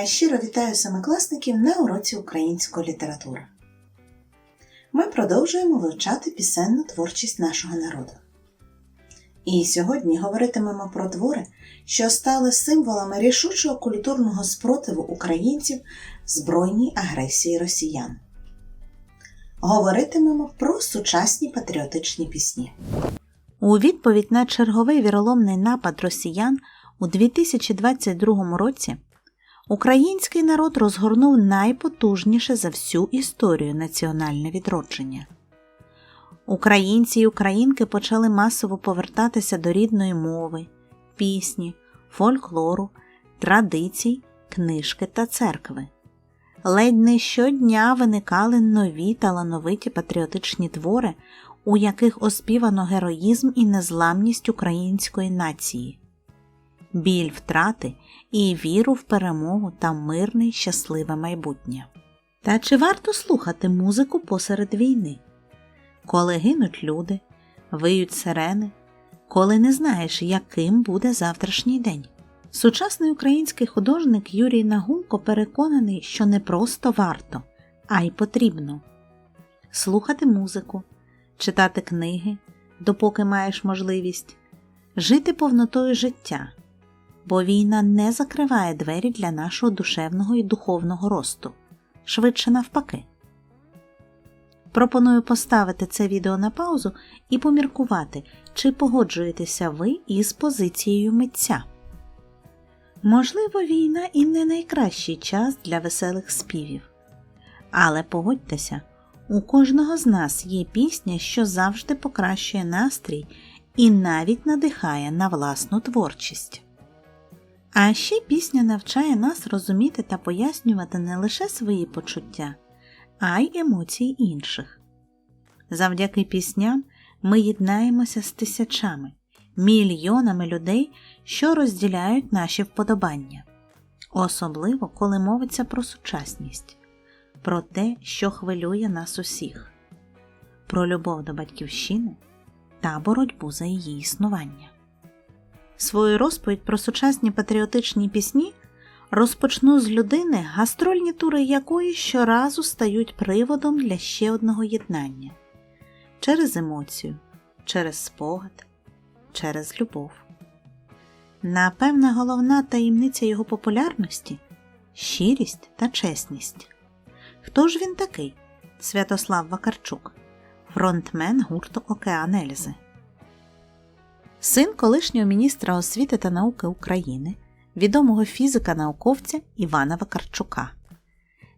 Я щиро вітаю семикласників на уроці української літератури. Ми продовжуємо вивчати пісенну творчість нашого народу. І сьогодні говоритимемо про твори, що стали символами рішучого культурного спротиву українців збройній агресії росіян. Говоритимемо про сучасні патріотичні пісні. У відповідь на черговий віроломний напад росіян у 2022 році український народ розгорнув найпотужніше за всю історію національне відродження. Українці і українки почали масово повертатися до рідної мови, пісні, фольклору, традицій, книжки та церкви. Ледь не щодня виникали нові талановиті патріотичні твори, у яких оспівано героїзм і незламність української нації, біль втрати і віру в перемогу та мирне щасливе майбутнє. Та чи варто слухати музику посеред війни? Коли гинуть люди, виють сирени, коли не знаєш, яким буде завтрашній день. Сучасний український художник Юрій Нагумко переконаний, що не просто варто, а й потрібно слухати музику, читати книги, допоки маєш можливість, жити повнотою життя, бо війна не закриває двері для нашого душевного і духовного росту, швидше навпаки. Пропоную поставити це відео на паузу і поміркувати, чи погоджуєтеся ви із позицією митця. Можливо, війна і не найкращий час для веселих співів. Але погодьтеся, у кожного з нас є пісня, що завжди покращує настрій і навіть надихає на власну творчість. А ще пісня навчає нас розуміти та пояснювати не лише свої почуття, а й емоції інших. Завдяки пісням ми єднаємося з тисячами, мільйонами людей, що розділяють наші вподобання, особливо коли мовиться про сучасність, про те, що хвилює нас усіх, про любов до батьківщини та боротьбу за її існування. Свою розповідь про сучасні патріотичні пісні розпочну з людини, гастрольні тури якої щоразу стають приводом для ще одного єднання через емоцію, через спогад, через любов. Напевне, головна таємниця його популярності щирість та чесність. Хто ж він такий? Святослав Вакарчук, фронтмен гурту Океан Ельзи. Син колишнього міністра освіти та науки України, відомого фізика-науковця Івана Вакарчука.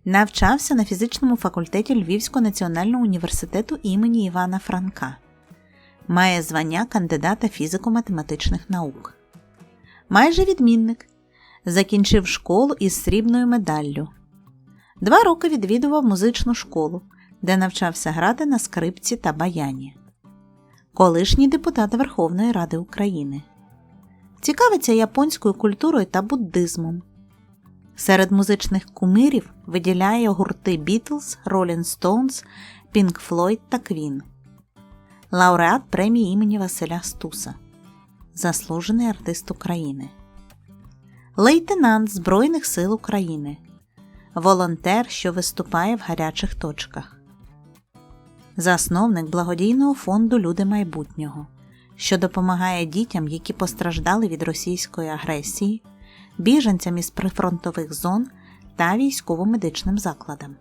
Навчався на фізичному факультеті Львівського національного університету імені Івана Франка. Має звання кандидата фізико-математичних наук. Майже відмінник. Закінчив школу із срібною медаллю. Два роки відвідував музичну школу, де навчався грати на скрипці та баяні. Колишній депутат Верховної Ради України. Цікавиться японською культурою та буддизмом. Серед музичних кумирів виділяє гурти Beatles, Rolling Stones, Pink Floyd та Queen. Лауреат премії імені Василя Стуса. Заслужений артист України. Лейтенант Збройних сил України. Волонтер, що виступає в гарячих точках. Засновник благодійного фонду Люди майбутнього, що допомагає дітям, які постраждали від російської агресії, біженцям із прифронтових зон та військово-медичним закладам.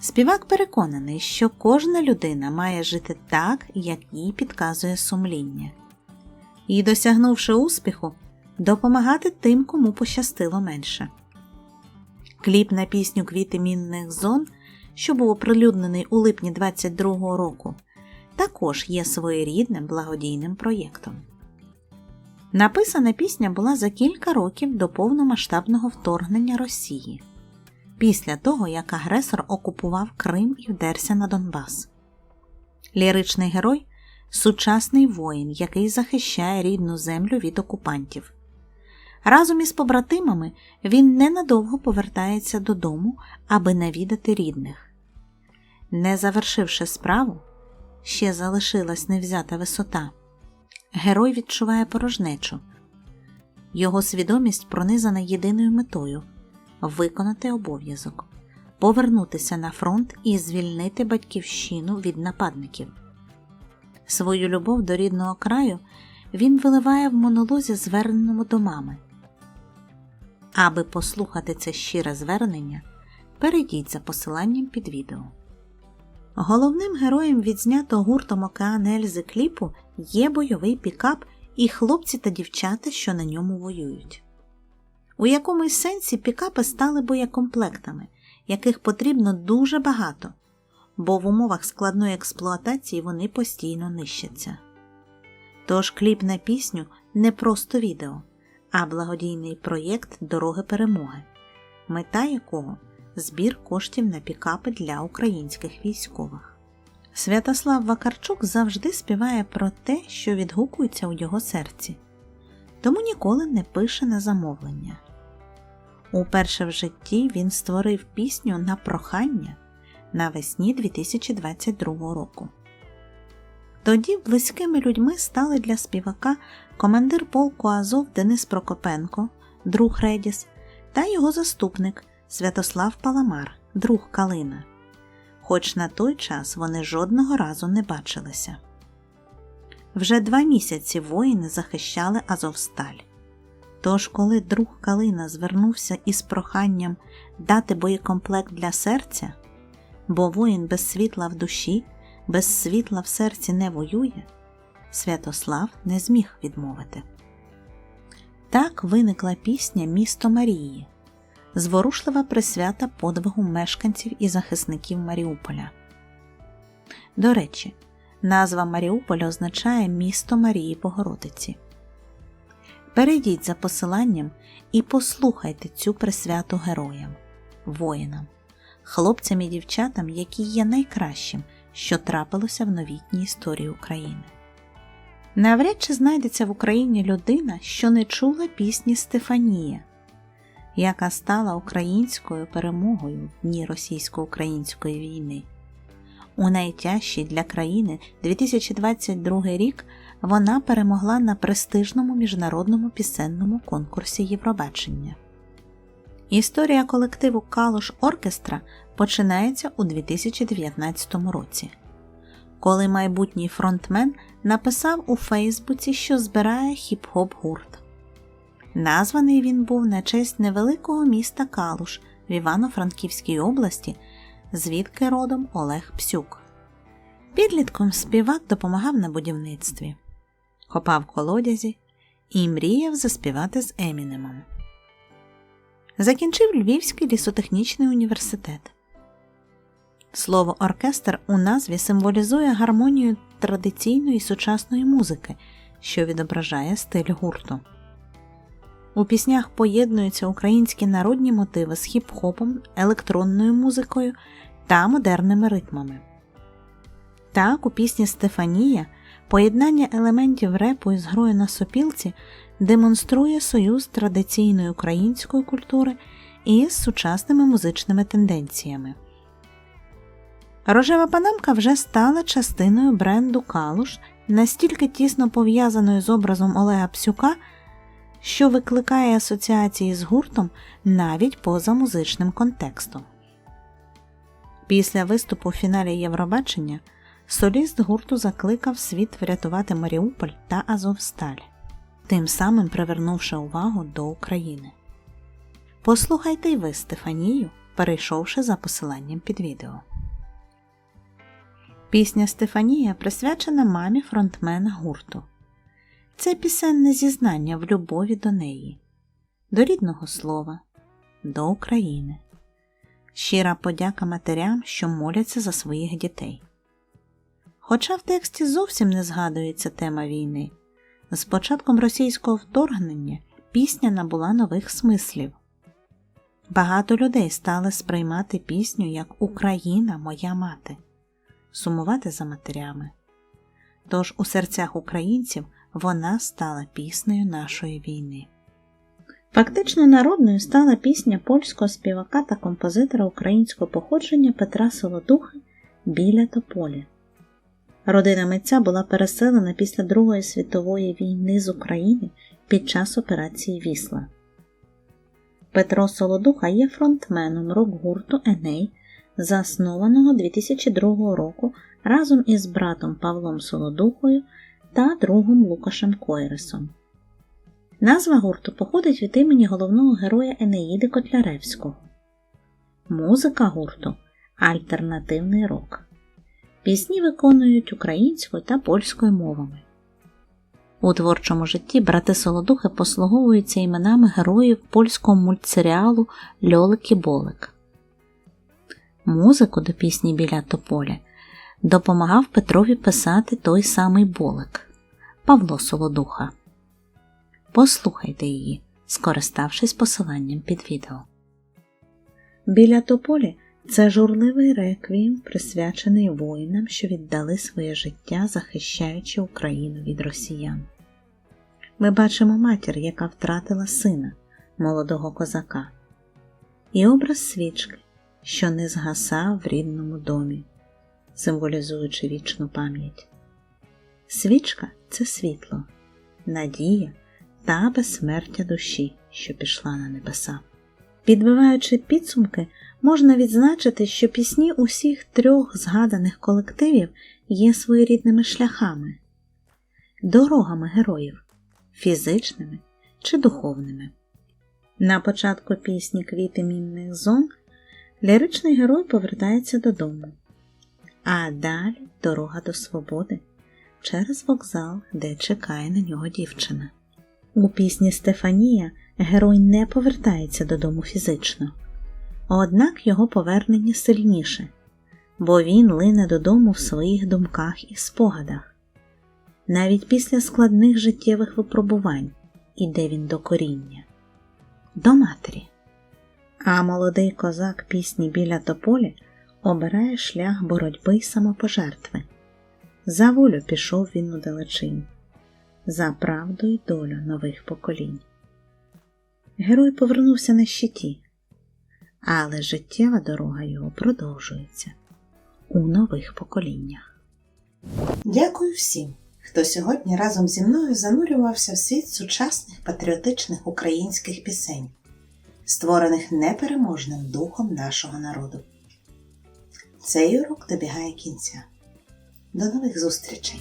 Співак переконаний, що кожна людина має жити так, як їй підказує сумління, і, досягнувши успіху, допомагати тим, кому пощастило менше. Кліп на пісню Квіти мінних зон, що був оприлюднений у липні 22-го року, також є своєрідним благодійним проєктом. Написана пісня була за кілька років до повномасштабного вторгнення Росії, після того як агресор окупував Крим і вдерся на Донбас. Ліричний герой сучасний воїн, який захищає рідну землю від окупантів. Разом із побратимами він ненадовго повертається додому, аби навідати рідних. Не завершивши справу, ще залишилась невзята висота. Герой відчуває порожнечу. Його свідомість пронизана єдиною метою виконати обов'язок, повернутися на фронт і звільнити батьківщину від нападників. Свою любов до рідного краю він виливає в монолозі, зверненому до мами. Аби послухати це щире звернення, перейдіть за посиланням під відео. Головним героєм відзнятого гуртом Океан Ельзи кліпу є бойовий пікап і хлопці та дівчата, що на ньому воюють. У якомусь сенсі пікапи стали боєкомплектами, яких потрібно дуже багато, бо в умовах складної експлуатації вони постійно нищаться. Тож кліп на пісню не просто відео, а благодійний проєкт Дороги перемоги, мета якого збір коштів на пікапи для українських військових. Святослав Вакарчук завжди співає про те, що відгукується у його серці, тому ніколи не пише на замовлення. Уперше в житті він створив пісню на прохання навесні 2022 року. Тоді близькими людьми стали для співака командир полку Азов Денис Прокопенко, друг Редіс, та його заступник Святослав Паламар, друг Калина. Хоч на той час вони жодного разу не бачилися. Вже два місяці воїни захищали Азовсталь. Тож, коли друг Калина звернувся із проханням дати боєкомплект для серця, бо воїн без світла в душі, без світла в серці не воює, Святослав не зміг відмовити. Так виникла пісня Місто Марії, зворушлива присвята подвигу мешканців і захисників Маріуполя. До речі, назва Маріуполя означає місто Марії Богородиці. Перейдіть за посиланням і послухайте цю присвяту героям, воїнам, хлопцям і дівчатам, які є найкращим, що трапилося в новітній історії України. Навряд чи знайдеться в Україні людина, що не чула пісні Стефанія, яка стала українською перемогою в дні російсько-української війни. У найтяжчий для країни 2022 рік вона перемогла на престижному міжнародному пісенному конкурсі Євробачення. Історія колективу Калуш Оркестра починається у 2019 році, коли майбутній фронтмен написав у Фейсбуці, що збирає хіп-хоп гурт. Названий він був на честь невеликого міста Калуш в Івано-Франківській області, звідки родом Олег Псюк. Підлітком співак допомагав на будівництві, копав колодязі і мріяв заспівати з Емінемом. Закінчив Львівський лісотехнічний університет. Слово оркестр у назві символізує гармонію традиційної і сучасної музики, що відображає стиль гурту. У піснях поєднуються українські народні мотиви з хіп-хопом, електронною музикою та модерними ритмами. Так, у пісні Стефанія поєднання елементів репу із грою на сопілці демонструє союз традиційної української культури із сучасними музичними тенденціями. Рожева панамка вже стала частиною бренду Калуш, настільки тісно пов'язаною з образом Олега Псюка, що викликає асоціації з гуртом навіть поза музичним контекстом. Після виступу в фіналі Євробачення соліст гурту закликав світ врятувати Маріуполь та Азовсталь, тим самим привернувши увагу до України. Послухайте й ви Стефанію, перейшовши за посиланням під відео. Пісня Стефанія присвячена мамі фронтмена гурту. Це пісенне зізнання в любові до неї, до рідного слова, до України, щира подяка матерям, що моляться за своїх дітей. Хоча в тексті зовсім не згадується тема війни, з початком російського вторгнення пісня набула нових смислів. Багато людей стали сприймати пісню як Україна, моя мати, сумувати за матерями. Тож у серцях українців вона стала піснею нашої війни. Фактично народною стала пісня польського співака та композитора українського походження Петра Солодухи Біля тополі. Родина митця була переселена після Другої світової війни з України під час операції Вісла. Петро Солодуха є фронтменом рок-гурту Еней, заснованого 2002 року разом із братом Павлом Солодухою та другом Лукашем Койресом. Назва гурту походить від імені головного героя Енеїди Котляревського. Музика гурту альтернативний рок. Пісні виконують українською та польською мовами. У творчому житті брати Солодухи послуговуються іменами героїв польського мультсеріалу Льолик і Болик. Музику до пісні біля тополя допомагав Петрові писати той самий Болик Павло Солодуха. Послухайте її, скориставшись посиланням під відео. Біля тополі це журливий реквієм, присвячений воїнам, що віддали своє життя, захищаючи Україну від росіян. Ми бачимо матір, яка втратила сина, молодого козака, і образ свічки, що не згасав в рідному домі, символізуючи вічну пам'ять. Свічка це світло, надія та безсмертя душі, що пішла на небеса. Підбиваючи підсумки, можна відзначити, що пісні усіх трьох згаданих колективів є своєрідними шляхами, дорогами героїв, фізичними чи духовними. На початку пісні Квіти мінних зон ліричний герой повертається додому, а далі дорога до свободи через вокзал, де чекає на нього дівчина. У пісні Стефанія герой не повертається додому фізично, однак його повернення сильніше, бо він лине додому в своїх думках і спогадах. Навіть після складних життєвих випробувань іде він до коріння, до матері. А молодий козак пісні біля тополі обирає шлях боротьби й самопожертви. За волю пішов він у далечінь, за правду й долю нових поколінь. Герой повернувся на щиті, але життєва дорога його продовжується у нових поколіннях. Дякую всім, хто сьогодні разом зі мною занурювався в світ сучасних патріотичних українських пісень, створених непереможним духом нашого народу. Цей урок добігає кінця. До нових зустрічей!